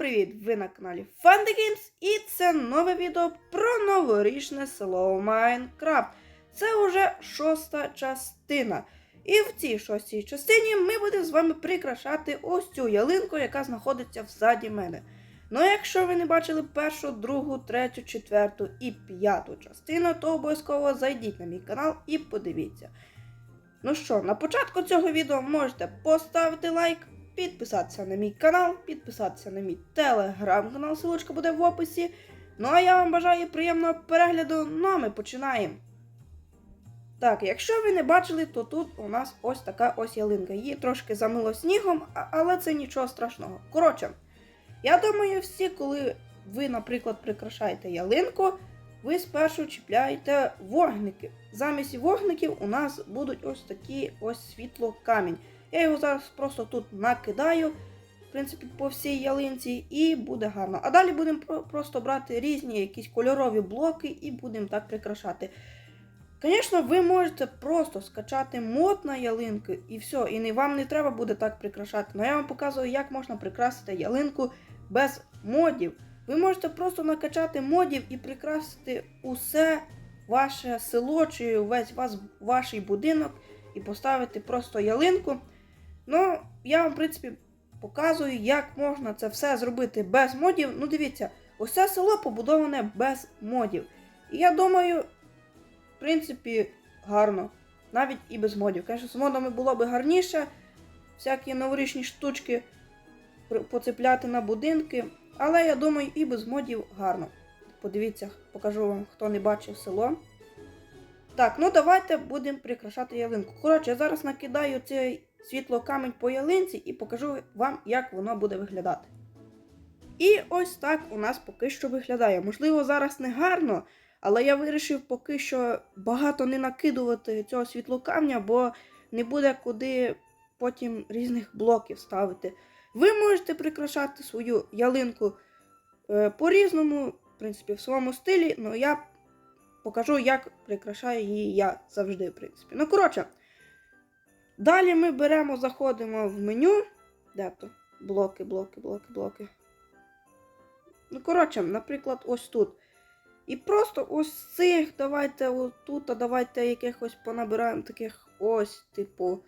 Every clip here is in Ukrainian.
привіт! Ви на каналі Fun The Games і це нове відео про новорічне село Майнкрафт. Це вже шоста частина. І в цій шостій частині ми будемо з вами прикрашати ось цю ялинку, яка знаходиться взаді мене. Ну, якщо ви не бачили першу, другу, третю, четверту і п'яту частину, то обов'язково зайдіть на мій канал і подивіться. Ну що, на початку цього відео можете поставити лайк, підписатися на мій канал, підписатися на мій телеграм-канал, ссылочка буде в описі. Ну а я вам бажаю приємного перегляду, ну а ми починаємо. Так, якщо ви не бачили, то тут у нас ось така ось ялинка. Її трошки замило снігом, але це нічого страшного. Коротше, я думаю, всі, коли ви, наприклад, прикрашаєте ялинку, ви спершу чіпляєте вогники. Замість вогників у нас будуть ось такі ось світло камінь. Я його зараз просто тут накидаю, в принципі, по всій ялинці, і буде гарно. А далі будемо просто брати різні якісь кольорові блоки і будемо так прикрашати. Звісно, ви можете просто скачати мод на ялинку і все, і не, вам не треба буде так прикрашати. Але я вам показую, як можна прикрасити ялинку без модів. Ви можете просто накачати модів і прикрасити усе ваше село чи весь вас, ваш будинок і поставити просто ялинку. Ну, я вам, в принципі, показую, як можна це все зробити без модів. Ну, дивіться, усе село побудоване без модів. І я думаю, в принципі, гарно. Навіть і без модів. Звісно, з модами було б гарніше. Всякі новорічні штучки поцепляти на будинки. Але я думаю, і без модів гарно. Подивіться, покажу вам, хто не бачив село. Так, ну давайте будемо прикрашати ялинку. Коротше, я зараз накидаю цей світло камінь по ялинці і покажу вам, як воно буде виглядати. І ось так у нас поки що виглядає. Можливо, зараз не гарно, але я вирішив поки що багато не накидувати цього світлокамня, бо не буде куди потім різних блоків ставити. Ви можете прикрашати свою ялинку е, по-різному, в принципі, в своєму стилі, але я покажу, як прикрашаю її я завжди, в принципі. Ну, коротше, далі ми беремо, заходимо в меню. Де то? Блоки, блоки, блоки, блоки. Ну, коротше, наприклад, ось тут. І просто ось цих давайте отут, а давайте якихось понабираємо таких ось, типу.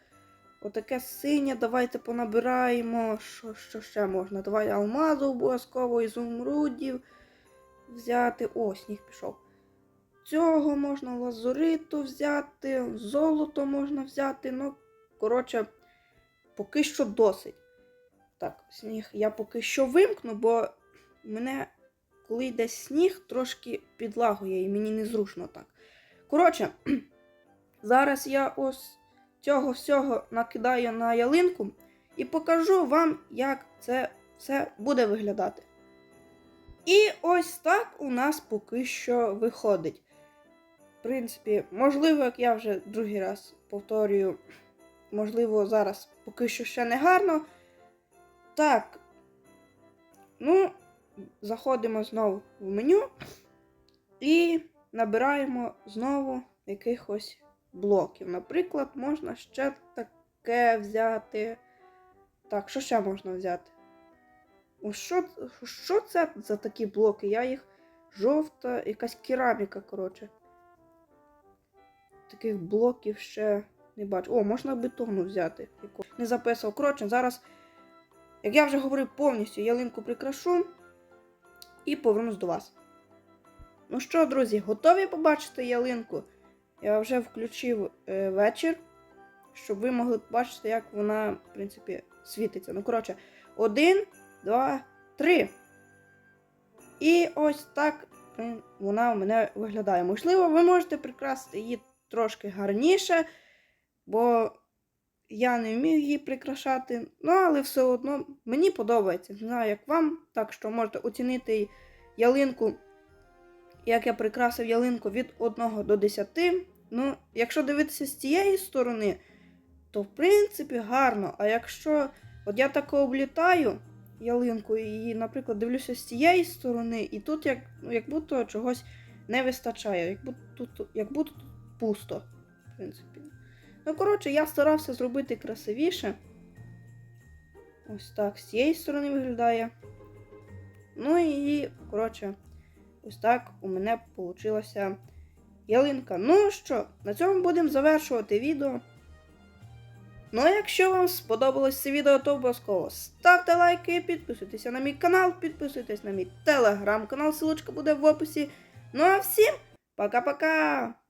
Отаке синє, давайте понабираємо. Що, що ще можна? Давай алмазу обов'язково, ізумрудів взяти. О, сніг пішов. Цього можна лазуриту взяти, золото можна взяти. Ну, коротше, поки що досить. Так, сніг я поки що вимкну, бо мене, коли йде сніг, трошки підлагує і мені незручно так. Коротше, зараз я ось цього всього накидаю на ялинку і покажу вам, як це все буде виглядати. І ось так у нас поки що виходить. В принципі, можливо, як я вже другий раз повторюю, можливо, зараз поки що ще не гарно. Так. Ну, заходимо знову в меню і набираємо знову якихось блоків. Наприклад, можна ще таке взяти. Так, що ще можна взяти? Що, що це за такі блоки? Я їх жовта, якась кераміка, коротше. Таких блоків ще не бачу. О, можна бетону взяти. Не записував. Коротше, зараз, як я вже говорив, повністю ялинку прикрашу і повернусь до вас. Ну що, друзі, готові побачити ялинку? Я вже включив е, вечір, щоб ви могли побачити, як вона, в принципі, світиться. Ну, коротше, один, два, три. І ось так е, вона у мене виглядає. Можливо, ви можете прикрасити її трошки гарніше, бо я не вмію її прикрашати. Ну, але все одно мені подобається. Не знаю, як вам, так що можете оцінити ялинку, як я прикрасив ялинку від 1 до 10. Ну, якщо дивитися з цієї сторони, то в принципі гарно. А якщо от я тако облітаю ялинку і, наприклад, дивлюся з цієї сторони, і тут як, ну, як будто чогось не вистачає, як будто як будто тут пусто, в принципі. Ну, коротше, я старався зробити красивіше. Ось так з цієї сторони виглядає. Ну і, коротше, ось так у мене вийшла ялинка. Ну що, на цьому будемо завершувати відео. Ну а якщо вам сподобалось це відео, то обов'язково ставте лайки, підписуйтеся на мій канал, підписуйтесь на мій телеграм-канал, ссылочка буде в описі. Ну а всім пока-пока!